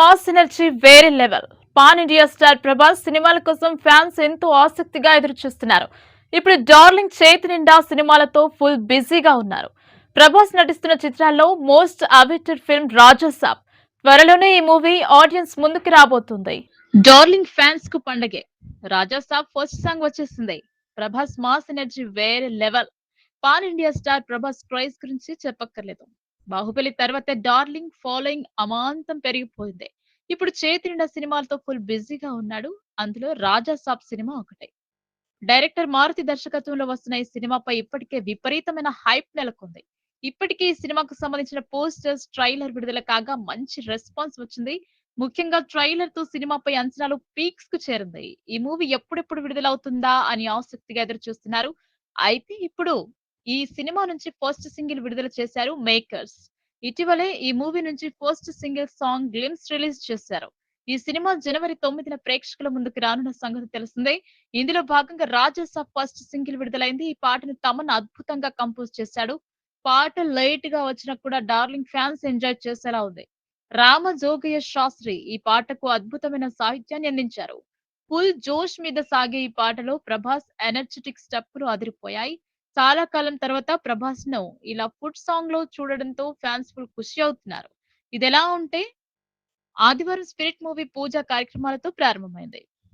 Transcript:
Mass energy వేరే level. Pan India star Prabhas సినిమాల కోసం ఫ్యాన్స్ ఎంతో ఆసక్తిగా ఎదురు చూస్తున్నారు ఇప్పుడు డార్లింగ్ చేతి నిండా సినిమాలతో ఫుల్ బిజీగా ఉన్నారు. ప్రభాస్ నటిస్తున్న చిత్రాల్లో మోస్ట్ అవైటెడ్ ఫిల్మ్ రాజసాబ్ త్వరలోనే ఈ మూవీ ఆడియన్స్ ముందుకు రాబోతుంది. డార్లింగ్ ఫ్యాన్స్కు పండగే. రాజాసాబ్ ఫస్ట్ సాంగ్ వచ్చేసింది. ప్రభాస్ మాస్ ఎనర్జీ వేరే level. Pan India star Prabhas craze గురించి చెప్పక్కర్లేదు. బాహుబలి తర్వాత డార్లింగ్ ఫాలోయింగ్ అమాంతం పెరిగిపోయింది. ఇప్పుడు చేతి నిండా సినిమాలతో ఫుల్ బిజీగా ఉన్నాడు. అందులో రాజా సాబ్ సినిమా ఒకటే. డైరెక్టర్ మారుతి దర్శకత్వంలో వస్తున్న ఈ సినిమాపై ఇప్పటికే విపరీతమైన హైప్ నెలకొంది. ఇప్పటికే ఈ సినిమాకు సంబంధించిన పోస్టర్స్ ట్రైలర్ విడుదల కాగా మంచి రెస్పాన్స్ వచ్చింది. ముఖ్యంగా ట్రైలర్తో సినిమాపై అంచనాలు పీక్స్కు చేరింది. ఈ మూవీ ఎప్పుడెప్పుడు విడుదలవుతుందా అని ఆసక్తిగా ఎదురు చూస్తున్నారు అయితే ఇప్పుడు ఈ సినిమా నుంచి ఫస్ట్ సింగిల్ విడుదల చేశారు మేకర్స్. ఇటీవలే ఈ మూవీ నుంచి first single song glimpse release చేశారు. ఈ సినిమా జనవరి తొమ్మిదిన ప్రేక్షకుల ముందుకు రానున్న సంగతి తెలిసిందే. ఇందులో భాగంగా రాజసా ఫస్ట్ సింగిల్ విడుదలైంది. ఈ పాటను తమన్ అద్భుతంగా కంపోజ్ చేశాడు. పాట లైట్గా వచ్చినా కూడా డార్లింగ్ ఫ్యాన్స్ ఎంజాయ్ చేసేలా ఉంది. రామ జోగయ్య శాస్త్రి ఈ పాటకు అద్భుతమైన సాహిత్యాన్ని అందించారు. ఫుల్ జోష్ మీద సాగే ఈ పాటలో ప్రభాస్ ఎనర్జెటిక్లు అదిరిపోయాయి. చాలా కాలం తర్వాత ప్రభాస్ను ఇలా ఫుడ్ సాంగ్లో చూడడంతో ఫ్యాన్స్ ఫుల్ ఖుషి అవుతున్నారు. ఇది ఎలా ఉంటే ఆదివారం స్పిరిట్ మూవీ పూజ కార్యక్రమాలతో ప్రారంభమైంది.